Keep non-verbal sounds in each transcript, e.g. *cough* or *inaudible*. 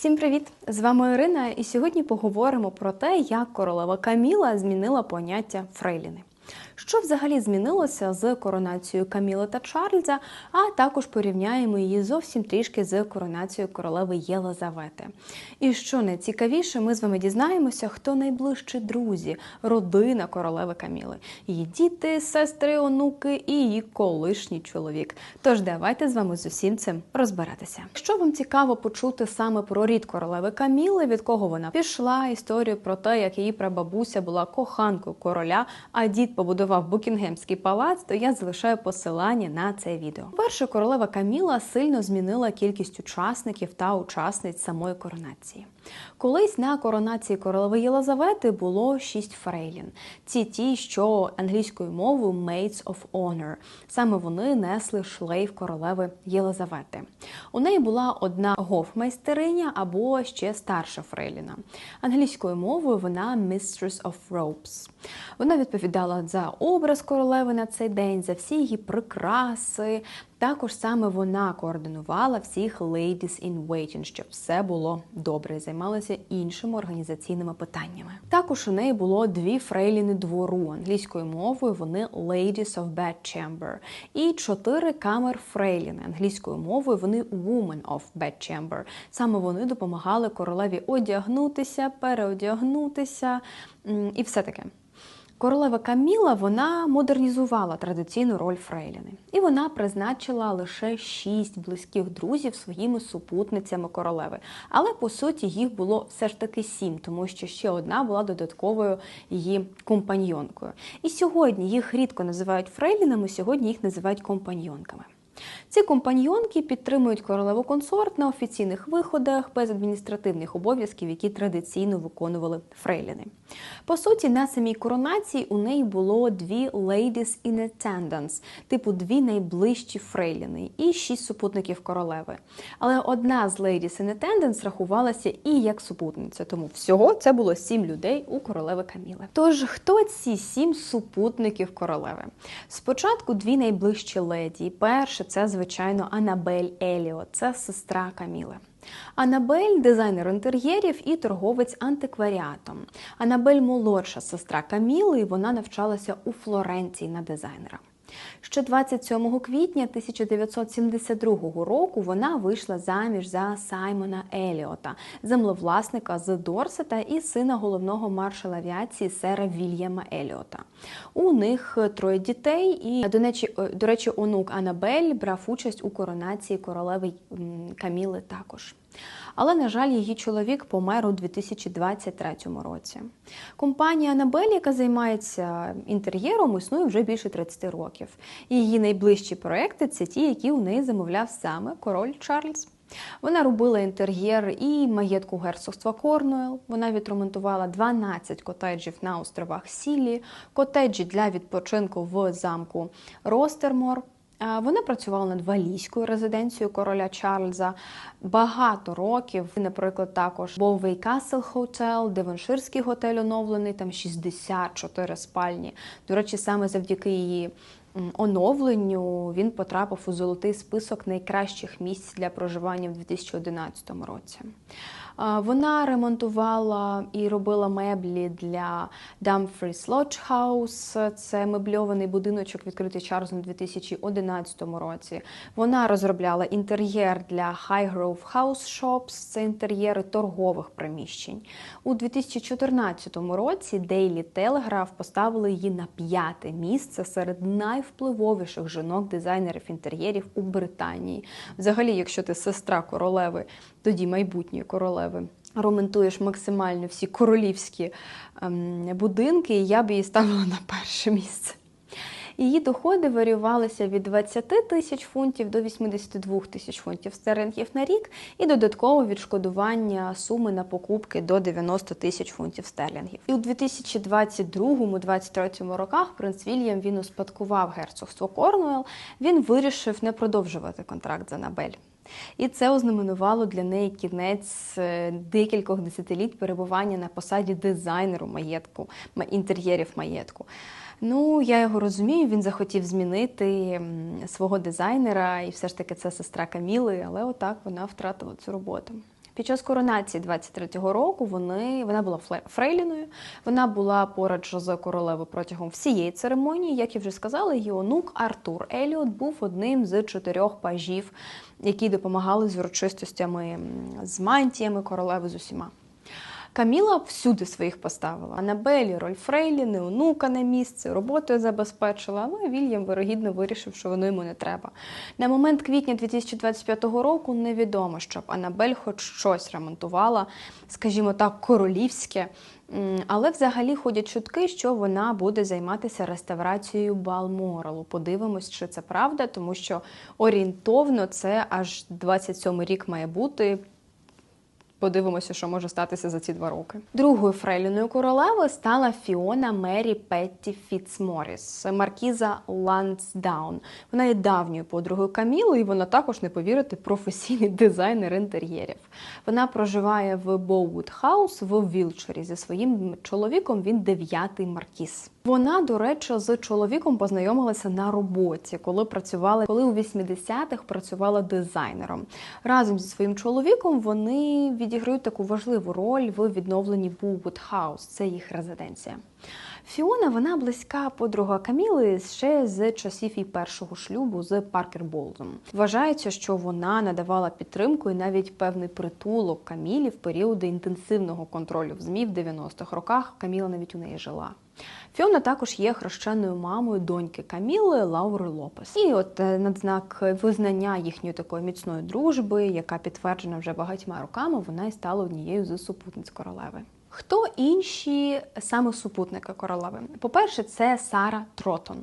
Всім привіт! З вами Ірина, і сьогодні поговоримо про те, як королева Каміла змінила поняття фрейліни. Що взагалі змінилося з коронацією Каміли та Чарльза, а також порівняємо її зовсім трішки з коронацією королеви Єлизавети. І що найцікавіше, ми з вами дізнаємося, хто найближчі друзі, родина королеви Каміли, її діти, сестри, онуки і її колишній чоловік. Тож давайте з вами з усім цим розбиратися. Якщо вам цікаво почути саме про рід королеви Каміли, від кого вона пішла, історію про те, як її прабабуся була коханкою короля, а дід побудував Букінгемський палац, то я залишаю посилання на це відео. Перша королева Каміла сильно змінила кількість учасників та учасниць самої коронації. Колись на коронації королеви Єлизавети було шість фрейлін. Ці ті, що англійською мовою Maids of Honor. Саме вони несли шлейф королеви Єлизавети. У неї була одна гофмайстериня або ще старша фрейліна. Англійською мовою вона Mistress of Robes. Вона відповідала за образ королеви на цей день, за всі її прикраси. Також саме вона координувала всіх ladies in waiting, щоб все було добре, і займалася іншими організаційними питаннями. Також у неї було дві фрейліни двору англійською мовою. Вони ladies of bedchamber. і чотири камер фрейліни англійською мовою. Вони women of bedchamber. Саме вони допомагали королеві одягнутися, переодягнутися і все таке. Королева Каміла вона модернізувала традиційну роль Фрейліни, і вона призначила лише шість близьких друзів своїми супутницями королеви. Але по суті їх було все ж таки сім, тому що ще одна була додатковою її компаньйонкою. І сьогодні їх рідко називають фрейлінами, сьогодні їх називають компаньйонками. Ці компаньйонки підтримують королеву консорт на офіційних виходах без адміністративних обов'язків, які традиційно виконували фрейліни. По суті, на самій коронації у неї було дві ladies in attendance, типу дві найближчі фрейліни, і шість супутників королеви. Але одна з ladies in attendance рахувалася і як супутниця, тому всього це було сім людей у королеви Каміли. Тож хто ці сім супутників королеви? Спочатку дві найближчі леді. Перше це звичайно Анабель Еліо, це сестра Каміли. Анабель дизайнер інтер'єрів і торговець антикваріатом. Анабель молодша сестра Каміли, і вона навчалася у Флоренції на дизайнера. Ще 27 квітня 1972 року вона вийшла заміж за Саймона Еліота, землевласника з Дорсета і сина головного маршала авіації сера Вільяма Еліота. У них троє дітей, і до речі, до речі, онук Анабель брав участь у коронації королеви Каміли також. Але, на жаль, її чоловік помер у 2023 році. Компанія Анабель, яка займається інтер'єром, існує вже більше 30 років. Її найближчі проекти це ті, які у неї замовляв саме король Чарльз. Вона робила інтер'єр і маєтку герцогства Корнуел. Вона відремонтувала 12 котеджів на островах Сілі, котеджі для відпочинку в замку Ростермор. Вона працювала над валійською резиденцією короля Чарльза багато років. Наприклад, також Боввей Касл Хотел, Девонширський готель оновлений, там 64 спальні. До речі, саме завдяки її оновленню він потрапив у золотий список найкращих місць для проживання в 2011 році. Вона ремонтувала і робила меблі для Dumfries Lodge House, це мебльований будиночок, відкритий Чарльзом у 2011 році. Вона розробляла інтер'єр для Highgrove House Shops, це інтер'єри торгових приміщень. У 2014 році Daily Telegraph поставили її на п'яте місце серед найвпливовіших жінок-дизайнерів інтер'єрів у Британії. Взагалі, якщо ти сестра королеви, тоді майбутньої королеви. Роментуєш максимально всі королівські ем, будинки, і я б її ставила на перше місце. Її доходи варіювалися від 20 тисяч фунтів до 82 тисяч фунтів стерлінгів на рік, і додатково відшкодування суми на покупки до 90 тисяч фунтів стерлінгів. І у 2022-2023 роках принц Вільям він успадкував герцогство Корнуел. Він вирішив не продовжувати контракт за Набель. І це ознаменувало для неї кінець е, декількох десятиліть перебування на посаді дизайнеру маєтку, інтер'єрів маєтку. Ну, я його розумію, він захотів змінити свого дизайнера, і все ж таки це сестра Каміли, але отак вона втратила цю роботу. Під час коронації 23-го року вони, вона була фрейліною, вона була поруч з королевою протягом всієї церемонії. Як я вже сказала, її онук Артур Еліот був одним з чотирьох пажів, які допомагали з урочистостями, з мантіями королеви з усіма. Каміла всюди своїх поставила. Анабелі, роль Фрейліни, онука на місце, роботою забезпечила, але Вільям вирогідно вирішив, що воно йому не треба. На момент квітня 2025 року невідомо, щоб Анабель хоч щось ремонтувала, скажімо так, королівське. Але взагалі ходять чутки, що вона буде займатися реставрацією Балморалу. Подивимось, чи це правда, тому що орієнтовно це аж 27 рік має бути. Подивимося, що може статися за ці два роки. Другою фрейліною королеви стала Фіона Мері Петті Фіцморіс, маркіза Лансдаун. Вона є давньою подругою Каміли, і вона також не повірити професійний дизайнер інтер'єрів. Вона проживає в Боуд Хаус в Вілчері зі своїм чоловіком. Він дев'ятий маркіз. Вона, до речі, з чоловіком познайомилася на роботі, коли працювали, коли у 80-х працювала дизайнером. Разом зі своїм чоловіком вони відіграють таку важливу роль в відновленні Bowood House. Це їх резиденція. Фіона вона близька подруга Каміли ще з часів її першого шлюбу з Паркер Болдом. Вважається, що вона надавала підтримку і навіть певний притулок Камілі в періоди інтенсивного контролю в ЗМІ в 90-х роках. Каміла навіть у неї жила. Фіона також є хрещеною мамою доньки Каміли Лаури Лопес. І от е, на знак визнання їхньої такої міцної дружби, яка підтверджена вже багатьма роками, вона і стала однією з супутниць королеви. Хто інші саме супутники королеви? По-перше, це Сара Тротон.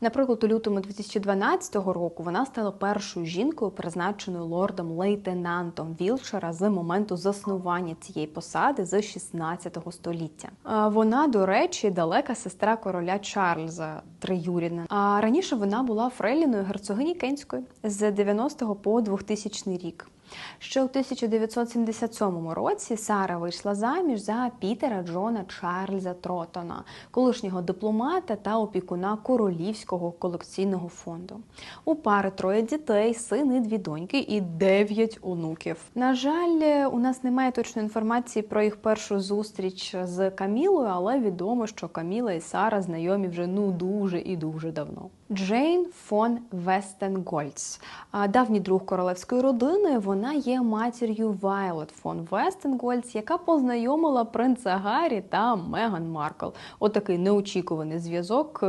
Наприклад, у лютому 2012 року вона стала першою жінкою, призначеною лордом лейтенантом Вілчера з моменту заснування цієї посади з 16 століття. Вона, до речі, далека сестра короля Чарльза Триюріна. А раніше вона була фрейліною герцогині Кенської з 90 по 2000 рік. Ще у 1977 році Сара вийшла заміж за Пітера Джона Чарльза Тротона, колишнього дипломата та опікуна Королівського колекційного фонду. У пари троє дітей, син і дві доньки і дев'ять онуків. На жаль, у нас немає точної інформації про їх першу зустріч з Камілою, але відомо, що Каміла і Сара знайомі вже ну дуже і дуже давно. Джейн фон Вестенгольц, давній друг королевської родини. Вона є матір'ю Вайлот фон Вестенгольц, яка познайомила принца Гаррі та Меган Маркл. Отакий неочікуваний зв'язок.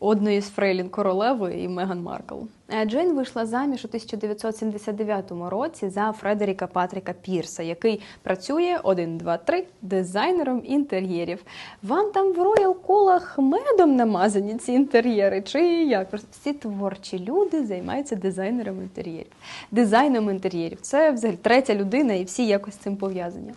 Одної з фрейлін королеви і Меган Маркл. Е, Джейн вийшла заміж у 1979 році за Фредеріка Патріка Пірса, який працює 1, 2, 3 дизайнером інтер'єрів. Вам там в роял колах медом намазані ці інтер'єри? Чи як? Просто всі творчі люди займаються дизайнером інтер'єрів. Дизайном інтер'єрів. Це взагалі третя людина, і всі якось з цим пов'язані.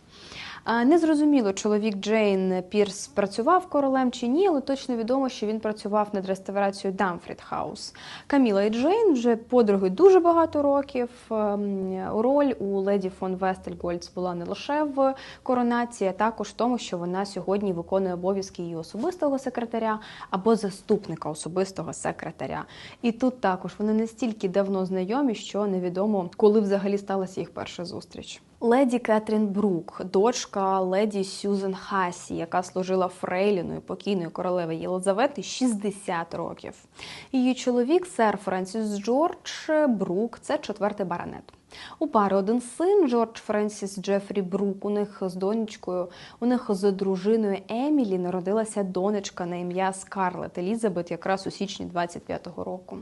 Незрозуміло, чоловік Джейн Пірс працював королем чи ні, але точно відомо, що він працював над реставрацією Дамфрід Хаус. Каміла і Джейн вже подруги дуже багато років. Ем, Роль у леді фон Вестельгольц була не лише в коронації, а також в тому, що вона сьогодні виконує обов'язки її особистого секретаря або заступника особистого секретаря. І тут також вони настільки давно знайомі, що невідомо, коли взагалі сталася їх перша зустріч. Леді Кетрін Брук, дочка леді Сюзен Хасі, яка служила фрейліною покійної королеви Єлизавети 60 років. Її чоловік, сер Френсіс Джордж Брук, це четвертий баронет. У пари один син Джордж Френсіс Джефрі Брук. У них з донечкою, у них з дружиною Емілі народилася донечка на ім'я Скарлет Елізабет, якраз у січні 25-го року.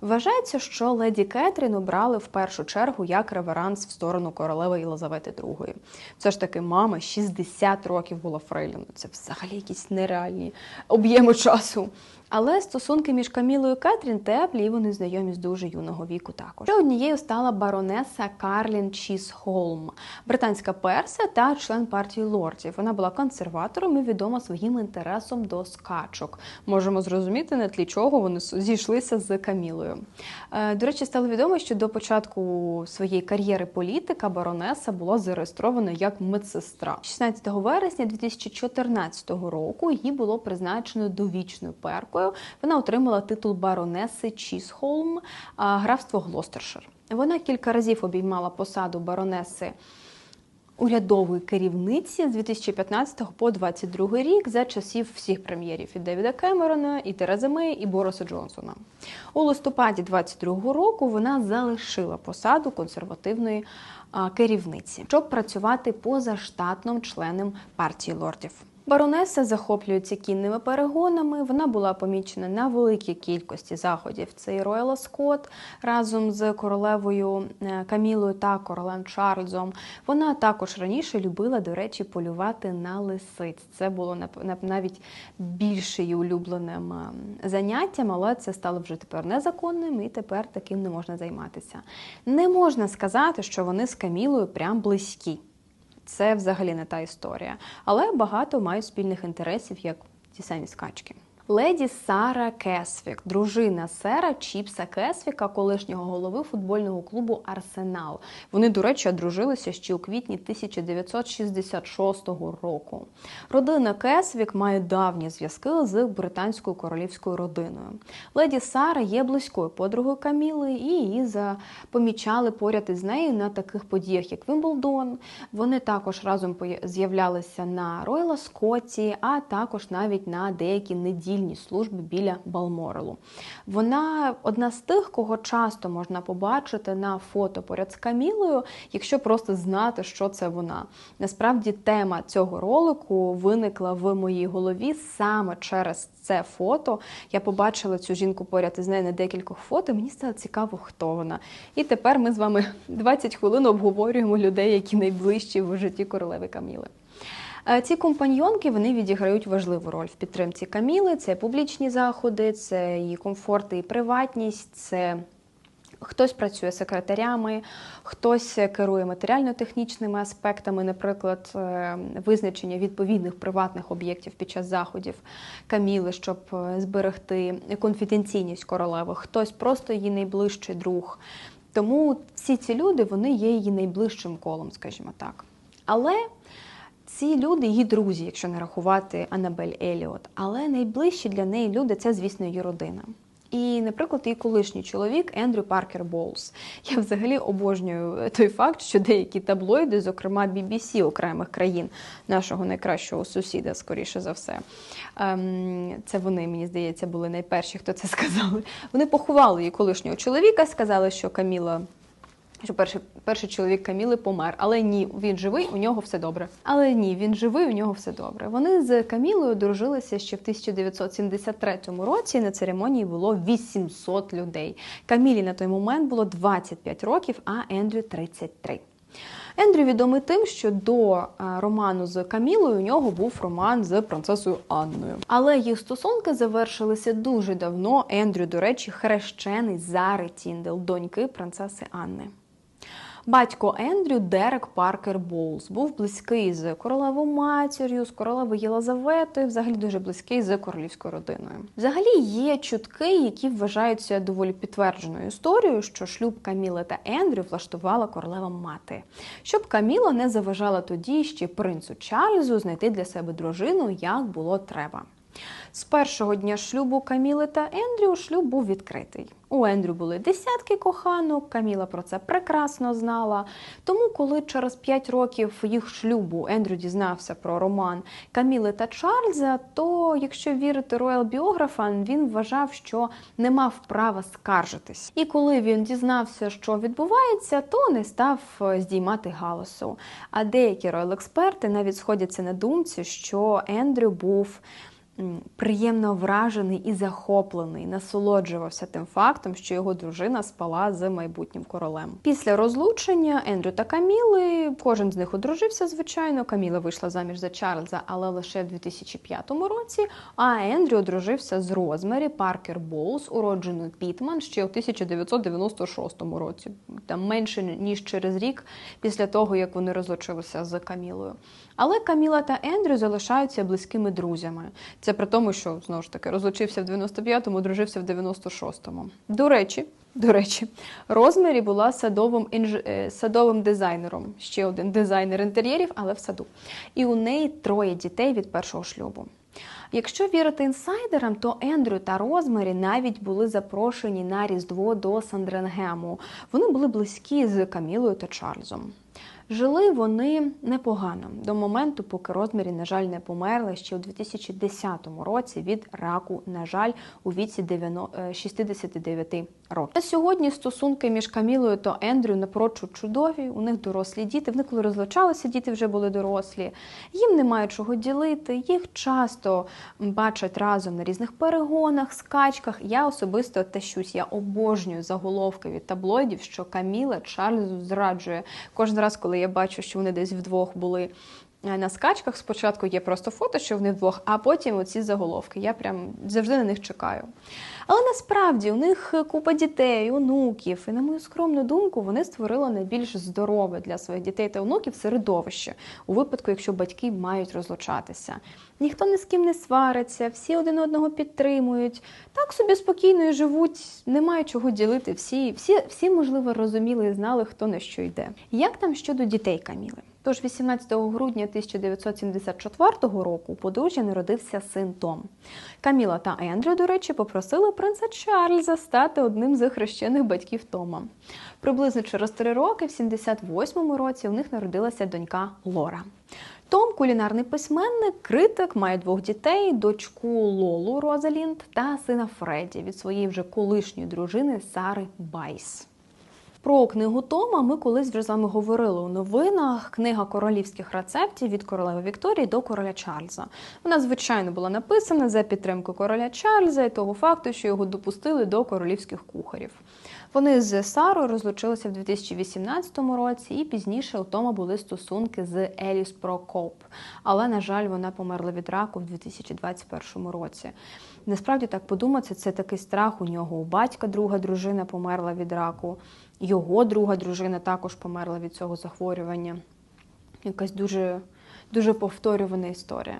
Вважається, що леді Кетрін обрали в першу чергу як реверанс в сторону королеви Єлизавети II. Все ж таки, мама 60 років була фрейліну. Це взагалі якісь нереальні об'єми часу. Але стосунки між Камілою і Кетрін теплі, і вони знайомі з дуже юного віку також. Ще однією стала баронеса Карлін Чісхолм, британська перса та член партії лордів. Вона була консерватором і відома своїм інтересом до скачок. Можемо зрозуміти, на тлі чого вони зійшлися з Камілою. Е, До речі, стало відомо, що до початку своєї кар'єри політика баронеса була зареєстрована як медсестра. 16 вересня 2014 року її було призначено довічною перкою. Вона отримала титул баронеси Чісхолм, графство Глостершир. Вона кілька разів обіймала посаду баронеси урядової керівниці з 2015 по 2022 рік за часів всіх прем'єрів і Девіда Кемерона, і Терези Мей, і Бориса Джонсона. У листопаді 2022 року вона залишила посаду консервативної керівниці, щоб працювати позаштатним членом партії лордів. Баронеса захоплюється кінними перегонами. Вона була помічена на великій кількості заходів. Це і Рояла Скотт разом з королевою е, Камілою та королем Чарльзом. Вона також раніше любила, до речі, полювати на лисиць. Це було навіть більше її улюбленим е, заняттям, але це стало вже тепер незаконним і тепер таким не можна займатися. Не можна сказати, що вони з Камілою прям близькі це взагалі не та історія. Але багато мають спільних інтересів, як ті самі скачки. Леді Сара Кесвік, дружина сера Чіпса Кесвіка, колишнього голови футбольного клубу Арсенал. Вони, до речі, одружилися ще у квітні 1966 року. Родина Кесвік має давні зв'язки з британською королівською родиною. Леді Сара є близькою подругою Каміли, і її помічали поряд із нею на таких подіях, як Вимблдон. Вони також разом з'являлися на Ройла Скотті, а також навіть на деякі неділі недільні служби біля Балморелу. Вона одна з тих, кого часто можна побачити на фото поряд з Камілою, якщо просто знати, що це вона. Насправді тема цього ролику виникла в моїй голові саме через це фото. Я побачила цю жінку поряд із нею на декількох фото. Мені стало цікаво, хто вона. І тепер ми з вами 20 хвилин обговорюємо людей, які найближчі в житті королеви Каміли. Е, ці компаньйонки вони відіграють важливу роль в підтримці Каміли. Це публічні заходи, це її комфорт і приватність. це Хтось працює секретарями, хтось керує матеріально-технічними аспектами, наприклад, е, визначення відповідних приватних об'єктів під час заходів Каміли, щоб е, зберегти конфіденційність королеви, хтось просто її найближчий друг. Тому всі ці люди вони є її найближчим колом, скажімо так. Але ці люди її друзі, якщо не рахувати Анабель Еліот. Але найближчі для неї люди це, звісно, її родина. І, наприклад, її колишній чоловік Ендрю Паркер Боулс. Я взагалі обожнюю той факт, що деякі таблоїди, зокрема BBC окремих країн нашого найкращого сусіда, скоріше за все. Ем, це вони, мені здається, були найперші, хто це сказали. Вони поховали її колишнього чоловіка, сказали, що Каміла що перший перший чоловік Каміли помер, але ні, він живий, у нього все добре. Але ні, він живий, у нього все добре. Вони з Камілою дружилися ще в 1973 році. На церемонії було 800 людей. Камілі на той момент було 25 років, а Ендрю 33. Ендрю відомий тим, що до роману з Камілою у нього був роман з принцесою Анною. Але їх стосунки завершилися дуже давно. Ендрю, до речі, хрещений Зари Тіндел, доньки принцеси Анни. Батько Ендрю Дерек Паркер Боулс був близький з королевою матір'ю, з королевою Єлизаветою, взагалі дуже близький з королівською родиною. Взагалі є чутки, які вважаються доволі підтвердженою історією, що шлюб Каміли та Ендрю влаштувала королева мати, щоб Каміла не заважала тоді ще принцу Чарльзу знайти для себе дружину, як було треба. З першого дня шлюбу Каміли та Ендрю шлюб був відкритий. У Ендрю були десятки коханок, Каміла про це прекрасно знала. Тому, коли через п'ять років їх шлюбу Ендрю дізнався про роман Каміли та Чарльза, то, якщо вірити роял біографам, він вважав, що не мав права скаржитись. І коли він дізнався, що відбувається, то не став е, здіймати галасу. А деякі роял експерти навіть сходяться на думці, що Ендрю був приємно вражений і захоплений, насолоджувався тим фактом, що його дружина спала з майбутнім королем. Після розлучення Ендрю та Каміли кожен з них одружився, звичайно. Каміла вийшла заміж за Чарльза, але лише в 2005 році. А Ендрю одружився з Розмері Паркер Боулс, уродженою Пітман ще у 1996 році, там менше ніж через рік після того, як вони розлучилися з Камілою. Але Каміла та Ендрю залишаються близькими друзями. Це при тому, що знову ж таки розлучився в 95-му, дружився в 96-му. До речі, до речі, Розмері була садовим інж... Е, садовим дизайнером. Ще один дизайнер інтер'єрів, але в саду. І у неї троє дітей від першого шлюбу. Якщо вірити інсайдерам, то Ендрю та Розмері навіть були запрошені на Різдво до Сандренгему. Вони були близькі з Камілою та Чарльзом. Жили вони непогано до моменту, поки розмірі, на жаль, не померли ще у 2010 році від раку, на жаль, у віці 69 років. На сьогодні стосунки між Камілою та Ендрю напрочуд чудові. У них дорослі діти. Вони коли розлучалися, діти вже були дорослі. Їм немає чого ділити. Їх часто бачать разом на різних перегонах, скачках. Я особисто тещусь, я обожнюю заголовки від таблоїдів, що Каміла Чарльзу зраджує кожен раз, коли я бачу, що вони десь вдвох були. Е, на скачках спочатку є просто фото, що вони вдвох, а потім оці заголовки. Я прям завжди на них чекаю. Але насправді у них купа дітей, онуків, і на мою скромну думку, вони створили найбільш здорове для своїх дітей та онуків середовище у випадку, якщо батьки мають розлучатися. Ніхто ні з ким не свариться, всі один одного підтримують. Так собі спокійно і живуть, немає чого ділити. Всі, всі, всі, можливо, розуміли і знали, хто на що йде. Як там щодо дітей Каміли? Тож 18 грудня 1974 року у подружжя народився син Том. Каміла та Ендрю, до речі, попросили принца Чарльза стати одним з хрещених батьків Тома. Приблизно через три роки, в 78-му році, у них народилася донька Лора. Том кулінарний письменник, критик, має двох дітей: дочку Лолу Розалінд та сина Фредді від своєї вже колишньої дружини Сари Байс. Про книгу Тома ми колись вже з вами говорили у новинах. Книга королівських рецептів від королеви Вікторії до короля Чарльза. Вона, звичайно, була написана за підтримку короля Чарльза і того факту, що його допустили до королівських кухарів. Вони з Сарою розлучилися в 2018 році, і пізніше у Тома були стосунки з Еліс Прокоп. Але, на жаль, вона померла від раку в 2021 році. Насправді так подумати, це такий страх у нього. У батька друга дружина померла від раку, його друга дружина також померла від цього захворювання. Якась дуже, дуже повторювана історія.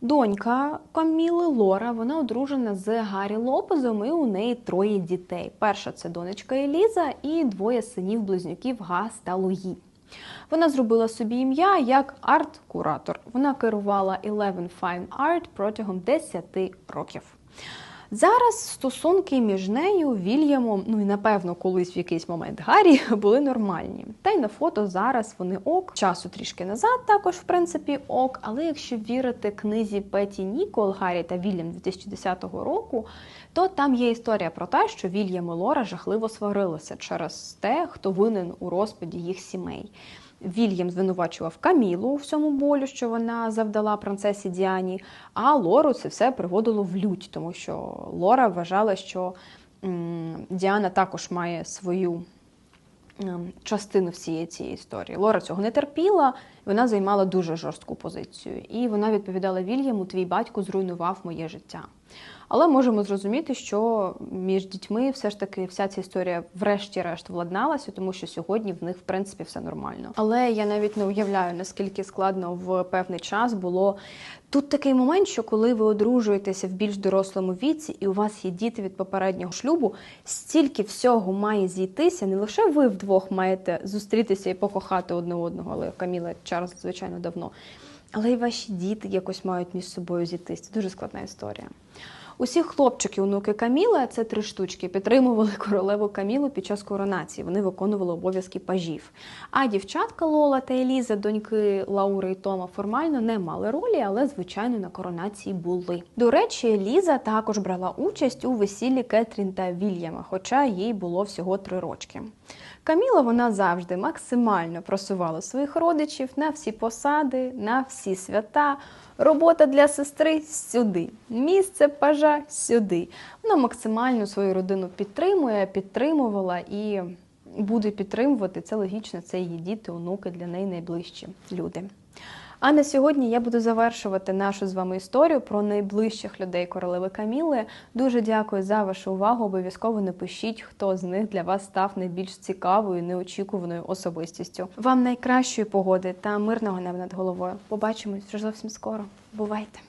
Донька Каміли Лора, вона одружена з Гаррі Лопезом, і у неї троє дітей. Перша це донечка Еліза і двоє синів-близнюків Гас та Луї. Вона зробила собі ім'я як арт-куратор. Вона керувала Eleven Fine Art протягом 10 років. Зараз стосунки між нею, Вільямом, ну і напевно, колись в якийсь момент Гаррі *laughs* були нормальні. Та й на фото зараз вони ок, часу трішки назад, також в принципі ок. Але якщо вірити книзі Петі Нікол Гаррі та Вільям 2010 року, то там є історія про те, що Вільям і Лора жахливо сварилися через те, хто винен у розпаді їх сімей. Вільям звинувачував Камілу у всьому болю, що вона завдала принцесі Діані, а Лору це все приводило в лють, тому що Лора вважала, що Діана також має свою частину всієї цієї історії. Лора цього не терпіла, вона займала дуже жорстку позицію. І вона відповідала Вільяму: Твій батько зруйнував моє життя. Але можемо зрозуміти, що між дітьми все ж таки вся ця історія, врешті-решт, владналася, тому що сьогодні в них в принципі все нормально. Але я навіть не уявляю, наскільки складно в певний час було. Тут такий момент, що коли ви одружуєтеся в більш дорослому віці, і у вас є діти від попереднього шлюбу, стільки всього має зійтися. Не лише ви вдвох маєте зустрітися і покохати одне одного, але Каміла Чарльз, звичайно, давно. Але й ваші діти якось мають між собою зійтися. Це дуже складна історія. Усі хлопчики, онуки Каміла, це три штучки, підтримували *laughs* королеву Камілу під час коронації. Вони виконували обов'язки пажів. А дівчатка Лола та Еліза, доньки Лаури і Тома, формально не мали ролі, але, звичайно, на коронації були. До речі, Еліза також брала участь у весіллі Кетрін та Вільяма, хоча їй було всього три рочки. Каміла вона завжди максимально просувала своїх родичів на всі посади, на всі свята. Робота для сестри сюди, місце пажа сюди. Вона максимально свою родину підтримує, підтримувала і буде підтримувати. Це логічно, це її діти, онуки для неї найближчі люди. А на сьогодні я буду завершувати нашу з вами історію про найближчих людей королеви Каміли. Дуже дякую за вашу увагу. Обов'язково напишіть, хто з них для вас став найбільш цікавою, неочікуваною особистістю. Вам найкращої погоди та мирного неба над головою. Побачимось вже зовсім скоро. Бувайте!